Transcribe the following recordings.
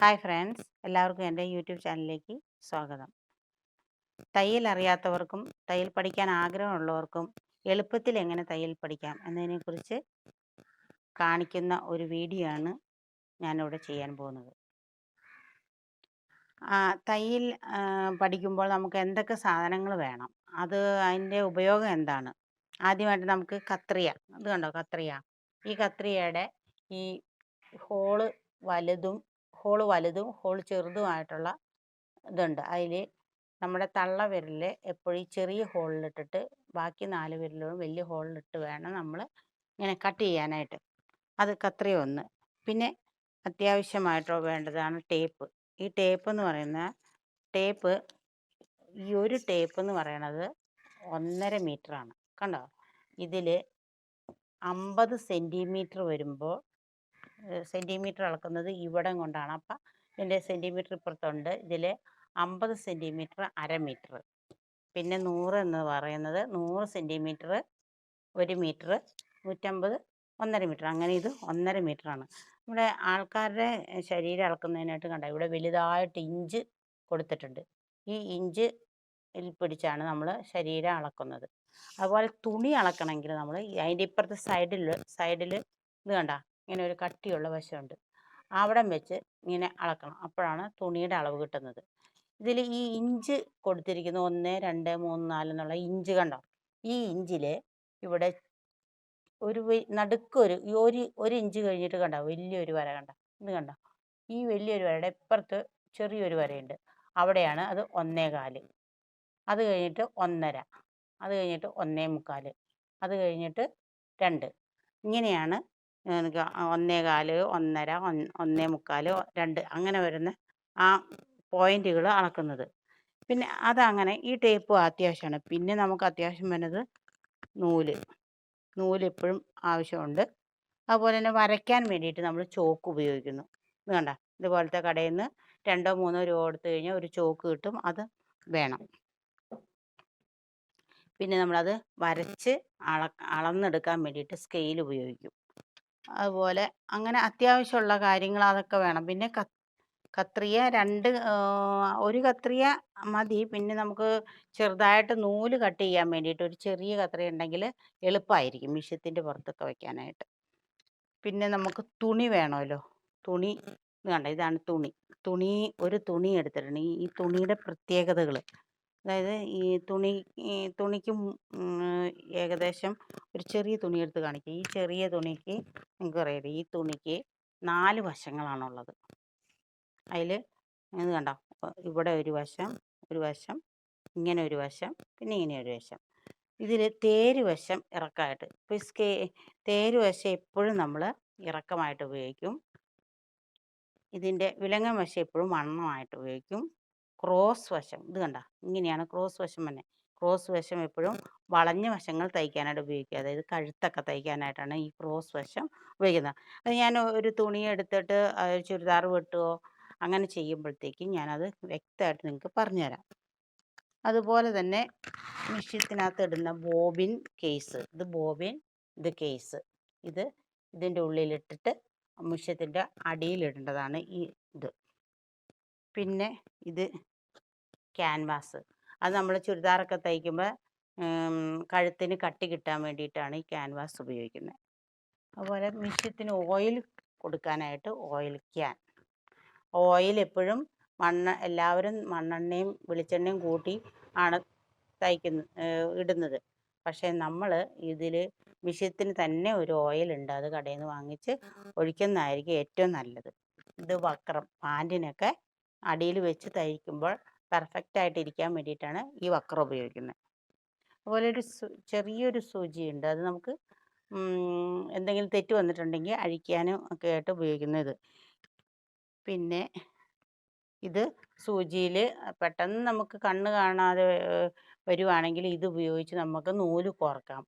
Hi friends എല്ലാവർക്കും എന്റെ YouTube ചാനലിലേക്ക് സ്വാഗതം. തയ്യൽ അറിയാത്തവർക്കും തയ്യൽ പഠിക്കാൻ ആഗ്രഹമുള്ളവർക്കും എളുപ്പത്തിൽ എങ്ങനെ തയ്യൽ പഠിക്കാം എന്നതിനെക്കുറിച്ച് കാണിക്കുന്ന ഒരു വീഡിയോ ആണ് ഞാനിവിടെ ചെയ്യാൻ പോകുന്നത്. തയ്യൽ പഠിക്കുമ്പോൾ നമുക്ക് എന്തൊക്കെ സാധനങ്ങൾ വേണം? അത് അതിന്റെ ഉപയോഗം എന്താണ്? ആദ്യമായിട്ട് നമുക്ക് കത്രിയ അത് കണ്ടോ കത്രിയ ഈ കത്രിയയുടെ ഈ ഹോൾ വലുതും ഹോൾ വലുതും ഹോൾ ചെറുതുമായിട്ടുള്ള ഇതുണ്ട്. അതിൽ നമ്മുടെ തള്ള വിരൽ എപ്പോഴും ചെറിയ ഹോളിലിട്ടിട്ട് ബാക്കി നാല് വിരലും വലിയ ഹോളിലിട്ട് വേണം നമ്മൾ ഇങ്ങനെ കട്ട് ചെയ്യാനായിട്ട്. അത് കത്രയൊന്ന് പിന്നെ അത്യാവശ്യമായിട്ടോ വേണ്ടതാണ് ടേപ്പ്. ഈ ടേപ്പ് എന്ന് പറയുന്ന ടേപ്പ് ഈ ഒരു ടേപ്പ് എന്ന് പറയണത് ഒന്നര ആണ് കണ്ടോ? ഇതിൽ അമ്പത് സെന്റിമീറ്റർ വരുമ്പോൾ സെന്റിമീറ്റർ അളക്കുന്നത് ഇവിടം കൊണ്ടാണ്. അപ്പം ഇതിന്റെ സെന്റിമീറ്റർ ഇപ്പുറത്തുണ്ട്. ഇതിൽ അമ്പത് സെന്റിമീറ്റർ അര മീറ്റർ. പിന്നെ നൂറ് എന്ന് പറയുന്നത് നൂറ് സെന്റിമീറ്റർ ഒരു മീറ്റർ നൂറ്റമ്പത് ഒന്നര മീറ്റർ. അങ്ങനെ ഇത് ഒന്നര മീറ്ററാണ് നമ്മുടെ ആൾക്കാരുടെ ശരീരം അളക്കുന്നതിനായിട്ട് കണ്ട? ഇവിടെ വലുതായിട്ട് ഇഞ്ച് കൊടുത്തിട്ടുണ്ട്. ഈ ഇഞ്ച് പിടിച്ചാണ് നമ്മൾ ശരീരം അളക്കുന്നത്. അതുപോലെ തുണി അളക്കണമെങ്കിൽ നമ്മൾ അതിന്റെ ഇപ്പുറത്തെ സൈഡിൽ സൈഡിൽ ഇത് കണ്ട? ഇങ്ങനെ ഒരു കട്ടിയുള്ള വശമുണ്ട്. അവിടം വെച്ച് ഇങ്ങനെ അളക്കണം. അപ്പോഴാണ് തുണിയുടെ അളവ് കിട്ടുന്നത്. ഇതിൽ ഈ ഇഞ്ച് കൊടുത്തിരിക്കുന്ന ഒന്ന് രണ്ട് മൂന്ന് നാല് എന്നുള്ള ഇഞ്ച് കണ്ടോ? ഈ ഇഞ്ചിൽ ഇവിടെ ഒരു നടുക്കൊരു ഒരു ഒരു ഇഞ്ച് കഴിഞ്ഞിട്ട് കണ്ടോ? വലിയൊരു വര കണ്ട? ഇത് കണ്ടോ? ഈ വലിയൊരു വരയുടെ ഇപ്പുറത്ത് ചെറിയൊരു വരയുണ്ട്. അവിടെയാണ് അത് ഒന്നേ കാൽ. അത് കഴിഞ്ഞിട്ട് ഒന്നര. അത് കഴിഞ്ഞിട്ട് ഒന്നേ മുക്കാൽ അത് കഴിഞ്ഞിട്ട് രണ്ട്. ഇങ്ങനെയാണ് ഒന്നേ കാൽ ഒന്നര ഒന്നേ മുക്കാൽ രണ്ട് അങ്ങനെ വരുന്ന ആ പോയിന്റുകൾ അളക്കുന്നത്. പിന്നെ അതങ്ങനെ ഈ ടേപ്പ് അത്യാവശ്യമാണ്. പിന്നെ നമുക്ക് അത്യാവശ്യം വരുന്നത് നൂൽ. നൂൽ എപ്പോഴും ആവശ്യമുണ്ട്. അതുപോലെ തന്നെ വരയ്ക്കാൻ വേണ്ടിയിട്ട് നമ്മൾ ചോക്ക് ഉപയോഗിക്കുന്നു. ഇത് കണ്ട ഇതുപോലത്തെ കടയിൽ നിന്ന് രണ്ടോ മൂന്നോ രൂപ കൊടുത്തു കഴിഞ്ഞാൽ ഒരു ചോക്ക് കിട്ടും അത് വേണം. പിന്നെ നമ്മളത് വരച്ച് അള അളന്നെടുക്കാൻ വേണ്ടിയിട്ട് സ്കെയിൽ ഉപയോഗിക്കും. അതുപോലെ അങ്ങനെ അത്യാവശ്യമുള്ള കാര്യങ്ങൾ അതൊക്കെ വേണം. പിന്നെ ക കത്രിക രണ്ട് ഒരു കത്രിയ മതി. പിന്നെ നമുക്ക് ചെറുതായിട്ട് നൂൽ കട്ട് ചെയ്യാൻ വേണ്ടിയിട്ട് ഒരു ചെറിയ കത്രിയ ഉണ്ടെങ്കിൽ എളുപ്പമായിരിക്കും മിഷ്യത്തിന്റെ പുറത്തൊക്കെ വയ്ക്കാനായിട്ട് പിന്നെ നമുക്ക് തുണി വേണമല്ലോ. തുണി കണ്ട? ഇതാണ് തുണി. തുണി ഒരു തുണി എടുത്തിട്ടുണ്ട്. ഈ തുണിയുടെ പ്രത്യേകതകൾ അതായത് ഈ തുണി ഈ തുണിക്ക് ഏകദേശം ഒരു ചെറിയ തുണി എടുത്ത് കാണിക്കുക ഈ ചെറിയ തുണിക്ക് നിങ്ങൾക്ക് അറിയാം ഈ തുണിക്ക് നാല് വശങ്ങളാണുള്ളത്. അതിൽ ഇത് കണ്ടോ? ഇവിടെ ഒരു വശം ഒരു വശം ഇങ്ങനെ ഒരു വശം പിന്നെ ഇങ്ങനെ ഒരു വശം. ഇതിൽ തേര് വശം ഇറക്കമായിട്ട് ഇപ്പോൾ സ്കേ തേര് വശം എപ്പോഴും നമ്മൾ ഇറക്കമായിട്ട് ഉപയോഗിക്കും. ഇതിന്റെ വിലങ്ങൻ വശം എപ്പോഴും വണ്ണമായിട്ട് ഉപയോഗിക്കും. ക്രോസ് വശം. ഇത് കണ്ട? ഇങ്ങനെയാണ് ക്രോസ് വശം തന്നെ ക്രോസ് വശം എപ്പോഴും വളഞ്ഞ വശങ്ങൾ തയ്ക്കാനായിട്ട് ഉപയോഗിക്കുക. അതായത് കഴുത്തൊക്കെ തയ്ക്കാനായിട്ടാണ് ഈ ക്രോസ് വശം ഉപയോഗിക്കുന്നത്. അത് ഞാൻ ഒരു തുണി എടുത്തിട്ട് ചുരിദാർ വെട്ടുകയോ അങ്ങനെ ചെയ്യുമ്പോഴത്തേക്കും ഞാനത് വ്യക്തമായിട്ട് നിങ്ങൾക്ക് പറഞ്ഞുതരാം. അതുപോലെ തന്നെ മിഷ്യത്തിനകത്ത് ഇടുന്ന ബോബിൻ കേസ്. ഇത് ബോബിൻ ഇത് കേസ്. ഇത് ഇതിന്റെ ഉള്ളിലിട്ടിട്ട് മിഷ്യത്തിന്റെ അടിയിലിടേണ്ടതാണ് ഈ ഇത്. പിന്നെ ഇത് ക്യാൻവാസ്. അത് നമ്മൾ ചുരിദാറൊക്കെ തയ്ക്കുമ്പോൾ കഴുത്തിന് കട്ടി കിട്ടാൻ വേണ്ടിയിട്ടാണ് ഈ ക്യാൻവാസ് ഉപയോഗിക്കുന്നത് അതുപോലെ മിഷ്യത്തിന് ഓയിൽ കൊടുക്കാനായിട്ട് ഓയിൽ ക്യാൻ. ഓയിൽ എപ്പോഴും മണ്ണ എല്ലാവരും മണ്ണെണ്ണയും വെളിച്ചെണ്ണയും കൂട്ടി ആണ് തയ്ക്കുന്ന ഇടുന്നത്. പക്ഷേ നമ്മൾ ഇതിൽ മിഷ്യത്തിന് തന്നെ ഒരു ഓയിൽ ഉണ്ട് അത് കടയിൽ നിന്ന് വാങ്ങിച്ച് ഒഴിക്കുന്നതായിരിക്കും ഏറ്റവും നല്ലത്. ഇത് വക്രം പാന്റിനൊക്കെ അടിയിൽ വെച്ച് തയ്ക്കുമ്പോൾ പെർഫെക്റ്റ് ആയിട്ട് ഇരിക്കാൻ വേണ്ടിയിട്ടാണ് ഈ വക്രം ഉപയോഗിക്കുന്നത് അതുപോലെ ഒരു ചെറിയൊരു സൂചിയുണ്ട്. അത് നമുക്ക് എന്തെങ്കിലും തെറ്റ് വന്നിട്ടുണ്ടെങ്കിൽ അഴിക്കാനും ഒക്കെ ആയിട്ട് ഉപയോഗിക്കുന്നത് പിന്നെ ഇത് സൂചിയിൽ പെട്ടെന്ന് നമുക്ക് കണ്ണ് കാണാതെ വരുവാണെങ്കിൽ ഇത് ഉപയോഗിച്ച് നമുക്ക് നൂൽ കോർക്കാം.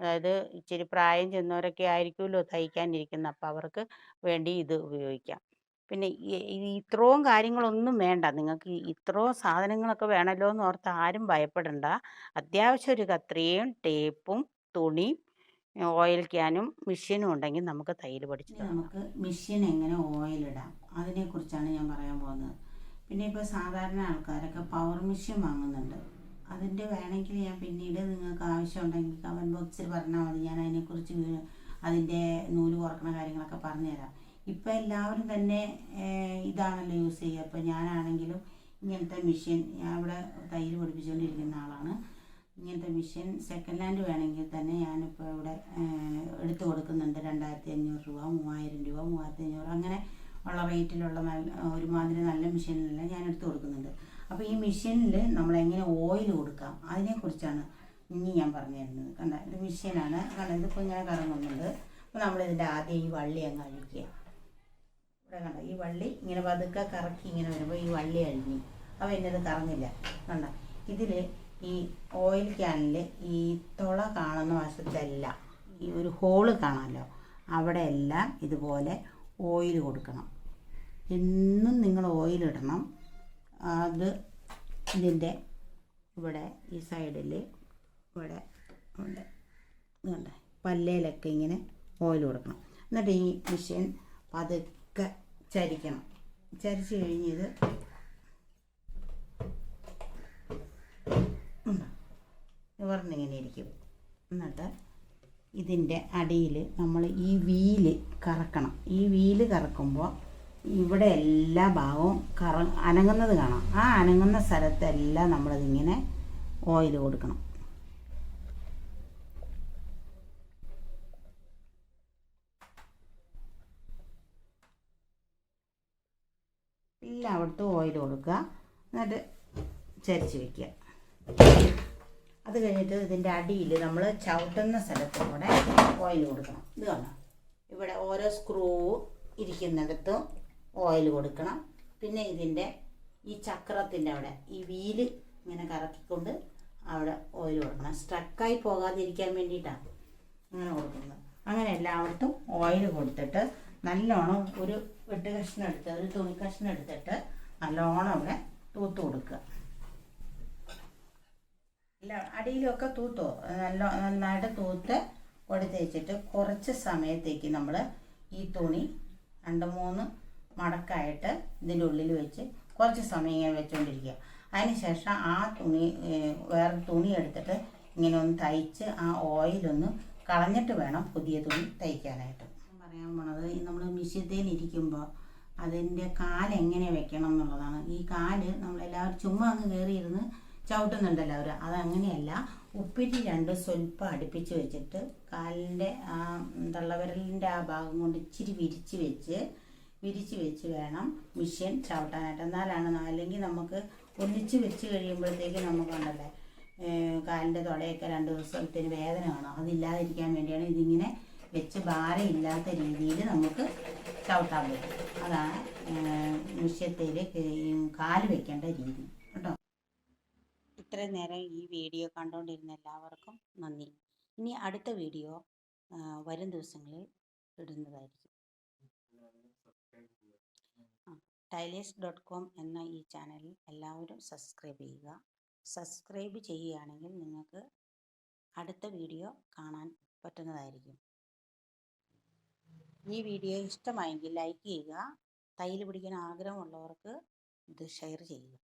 അതായത് ഇച്ചിരി പ്രായം ചെന്നവരൊക്കെ ആയിരിക്കുമല്ലോ തയ്ക്കാനിരിക്കുന്നത് അപ്പോൾ അവർക്ക് വേണ്ടി ഇത് ഉപയോഗിക്കാം. പിന്നെ ഇത്രയും കാര്യങ്ങളൊന്നും വേണ്ട. നിങ്ങൾക്ക് ഇത്രയും സാധനങ്ങളൊക്കെ വേണമല്ലോ എന്ന് ഓർത്ത് ആരും ഭയപ്പെടണ്ട. അത്യാവശ്യം ഒരു കത്രിയും ടേപ്പും തുണി ഓയിൽ ക്യാനും മെഷീനും ഉണ്ടെങ്കിൽ നമുക്ക് തയ്യൽ പഠിച്ചു നമുക്ക് മെഷീൻ എങ്ങനെ ഓയിൽ ഇടാം? അതിനെക്കുറിച്ചാണ് ഞാൻ പറയാൻ പോകുന്നത്. പിന്നെ ഇപ്പോൾ സാധാരണ ആൾക്കാരൊക്കെ പവർ മെഷീൻ വാങ്ങുന്നുണ്ട്. അതിന്റെ വേണമെങ്കിൽ ഞാൻ പിന്നീട് നിങ്ങൾക്ക് ആവശ്യം ഉണ്ടെങ്കിൽ കമന്റ് ബോക്സിൽ പറഞ്ഞാൽ മതി. ഞാൻ അതിനെക്കുറിച്ച് അതിന്റെ നൂൽ കുറക്കണ കാര്യങ്ങളൊക്കെ പറഞ്ഞുതരാം. ഇപ്പം എല്ലാവരും തന്നെ ഇതാണല്ലോ യൂസ് ചെയ്യുക ഇപ്പം ഞാനാണെങ്കിലും ഇങ്ങനത്തെ മെഷീൻ ഞാൻ ഇവിടെ തയ്യൽ പഠിപ്പിച്ചുകൊണ്ടിരിക്കുന്ന ആളാണ്. ഇങ്ങനത്തെ മെഷീൻ സെക്കൻഡ് ഹാൻഡ് വേണമെങ്കിൽ തന്നെ ഞാനിപ്പോൾ ഇവിടെ എടുത്തു കൊടുക്കുന്നുണ്ട്. രണ്ടായിരത്തി അഞ്ഞൂറ് രൂപ മൂവായിരം രൂപ മൂവായിരത്തി അഞ്ഞൂറ് അങ്ങനെ ഉള്ള റേറ്റിലുള്ള നല്ല ഒരുമാതിരി നല്ല മെഷീനിലെല്ലാം ഞാൻ എടുത്തു കൊടുക്കുന്നുണ്ട്. അപ്പോൾ ഈ മെഷീനിൽ നമ്മൾ എങ്ങനെ ഓയിൽ കൊടുക്കാം? അതിനെക്കുറിച്ചാണ് ഇനി ഞാൻ പറഞ്ഞു തരുന്നത്. കണ്ട ഇത് മെഷീനാണ് കണ്ട ഇതിപ്പോൾ ഇങ്ങനെ കറങ്ങുന്നുണ്ട് അപ്പോൾ നമ്മളിതിന്റെ ആദ്യം ഈ വള്ളി അങ്ങ് അഴിക്കുക. ഇവിടെ കണ്ട? ഈ വള്ളി ഇങ്ങനെ പതുക്കെ കറക്കി ഇങ്ങനെ വരുമ്പോൾ ഈ വള്ളി അഴിഞ്ഞു. അപ്പോൾ എന്നത് കറങ്ങില്ല. കണ്ട? ഇതിൽ ഈ ഓയിൽ ക്യാനിൽ ഈ തുള കാണുന്ന വശത്തെല്ലാം. ഈ ഒരു ഹോൾ കാണാമല്ലോ അവിടെ എല്ലാം ഇതുപോലെ ഓയിൽ കൊടുക്കണം. എന്നും നിങ്ങൾ ഓയിൽ ഇടണം. അത് ഇതിന്റെ ഇവിടെ ഈ സൈഡിൽ ഇവിടെ ഉണ്ട്. ഇതുണ്ട്. പല്ലയിലൊക്കെ ഇങ്ങനെ ഓയിൽ കൊടുക്കണം. എന്നിട്ട് ഈ മെഷീൻ പതുക്കെ ചരിക്കണം. ചരിച്ച് കഴിഞ്ഞ് ഇത് നിവർന്നിങ്ങനെ ഇരിക്കും. എന്നിട്ട് ഇതിന്റെ അടിയിൽ നമ്മൾ ഈ വീൽ കറക്കണം. ഈ വീൽ കറക്കുമ്പോൾ ഇവിടെ എല്ലാ ഭാഗവും കറ അനങ്ങുന്നത് കാണാം. ആ അനങ്ങുന്ന സ്ഥലത്തെല്ലാം നമ്മളതിങ്ങനെ ഓയിൽ കൊടുക്കണം. എല്ലായിടത്തും ഓയിൽ കൊടുക്കുക. എന്നിട്ട് ചരിച്ച് വയ്ക്കുക അത് കഴിഞ്ഞിട്ട് ഇതിന്റെ അടിയിൽ നമ്മൾ ചവിട്ടുന്ന സ്ഥലത്തും കൂടെ ഓയിൽ കൊടുക്കണം. ഇത് കാണാം ഇവിടെ ഓരോ സ്ക്രൂ ഇരിക്കുന്നിടത്തും ഓയിൽ കൊടുക്കണം. പിന്നെ ഇതിന്റെ ഈ ചക്രത്തിന്റെ അവിടെ ഈ വീൽ ഇങ്ങനെ കറക്കിക്കൊണ്ട് അവിടെ ഓയിൽ കൊടുക്കണം. സ്ട്രക്കായി പോകാതിരിക്കാൻ വേണ്ടിയിട്ടാണ് അങ്ങനെ കൊടുക്കുന്നത്. അങ്ങനെ എല്ലായിടത്തും ഓയിൽ കൊടുത്തിട്ട് നല്ലോണം ഒരു വെട്ട് കഷ്ണം എടുത്ത് ഒരു തുണി കഷ്ണം എടുത്തിട്ട് നല്ലോണം അവിടെ തൂത്ത് കൊടുക്കുക. അല്ല അടിയിലൊക്കെ തൂത്തോ? നല്ല നന്നായിട്ട് തൂത്ത് കൊടുത്തേച്ചിട്ട് കുറച്ച് സമയത്തേക്ക് നമ്മൾ ഈ തുണി രണ്ട് മൂന്ന് മടക്കായിട്ട് ഇതിന്റെ ഉള്ളിൽ വെച്ച് കുറച്ച് സമയം ഇങ്ങനെ വെച്ചുകൊണ്ടിരിക്കുക അതിനുശേഷം ആ തുണി വേറെ തുണി എടുത്തിട്ട് ഇങ്ങനെ ഒന്ന് തയ്ച്ച് ആ ഓയിലൊന്ന് കളഞ്ഞിട്ട് വേണം പുതിയ തുണി തയ്ക്കാനായിട്ട്. പറയാൻ പോണത് നമ്മൾ മിഷ്യത്തേൽ ഇരിക്കുമ്പോൾ അതിന്റെ കാൽ എങ്ങനെ വെക്കണം എന്നുള്ളതാണ്. ഈ കാൽ നമ്മളെല്ലാവരും ചുമ്മാ അങ്ങ് കയറിയിരുന്ന് ചവിട്ടുന്നുണ്ടല്ലോ അവർ അതങ്ങനെയല്ല ഉപ്പിരി രണ്ട് സ്വല്പം അടുപ്പിച്ച് വെച്ചിട്ട് കാലിന്റെ ആ തള്ളവിരലിന്റെ ആ ഭാഗം കൊണ്ട് ഇച്ചിരി വിരിച്ച് വെച്ച് വിരിച്ച് വെച്ച് വേണം മിഷ്യൻ ചവിട്ടാനായിട്ട്. എന്നാലാണ് അല്ലെങ്കിൽ നമുക്ക് ഒന്നിച്ച് വെച്ച് കഴിയുമ്പോഴത്തേക്ക് നമുക്കുണ്ടല്ലേ കാലിന്റെ തുടയൊക്കെ രണ്ട് ദിവസത്തിന് വേദന കാണും. അതില്ലാതിരിക്കാൻ വേണ്ടിയാണ് ഇതിങ്ങനെ വെച്ച് ഭാരമില്ലാത്ത രീതിയിൽ നമുക്ക് ചവിട്ടാൻ പറ്റും. അതാണ് മിഷ്യത്തിൽ കാൽ വെക്കേണ്ട രീതി. കേട്ടോ? ഇത്രയും നേരം ഈ വീഡിയോ കണ്ടുകൊണ്ടിരുന്ന എല്ലാവർക്കും നന്ദി. ഇനി അടുത്ത വീഡിയോ വരും ദിവസങ്ങളിൽ ഇടുന്നതായിരിക്കും. ടൈലേഴ്സ് ഡോട്ട് കോം എന്ന ഈ ചാനലിൽ എല്ലാവരും സബ്സ്ക്രൈബ് ചെയ്യുക. സബ്സ്ക്രൈബ് ചെയ്യുകയാണെങ്കിൽ നിങ്ങൾക്ക് അടുത്ത വീഡിയോ കാണാൻ പറ്റുന്നതായിരിക്കും. ഈ വീഡിയോ ഇഷ്ടമായെങ്കിൽ ലൈക്ക് ചെയ്യുക തയ്യൽ പിടിക്കാൻ ആഗ്രഹമുള്ളവർക്ക് ഇത് ഷെയർ ചെയ്യുക.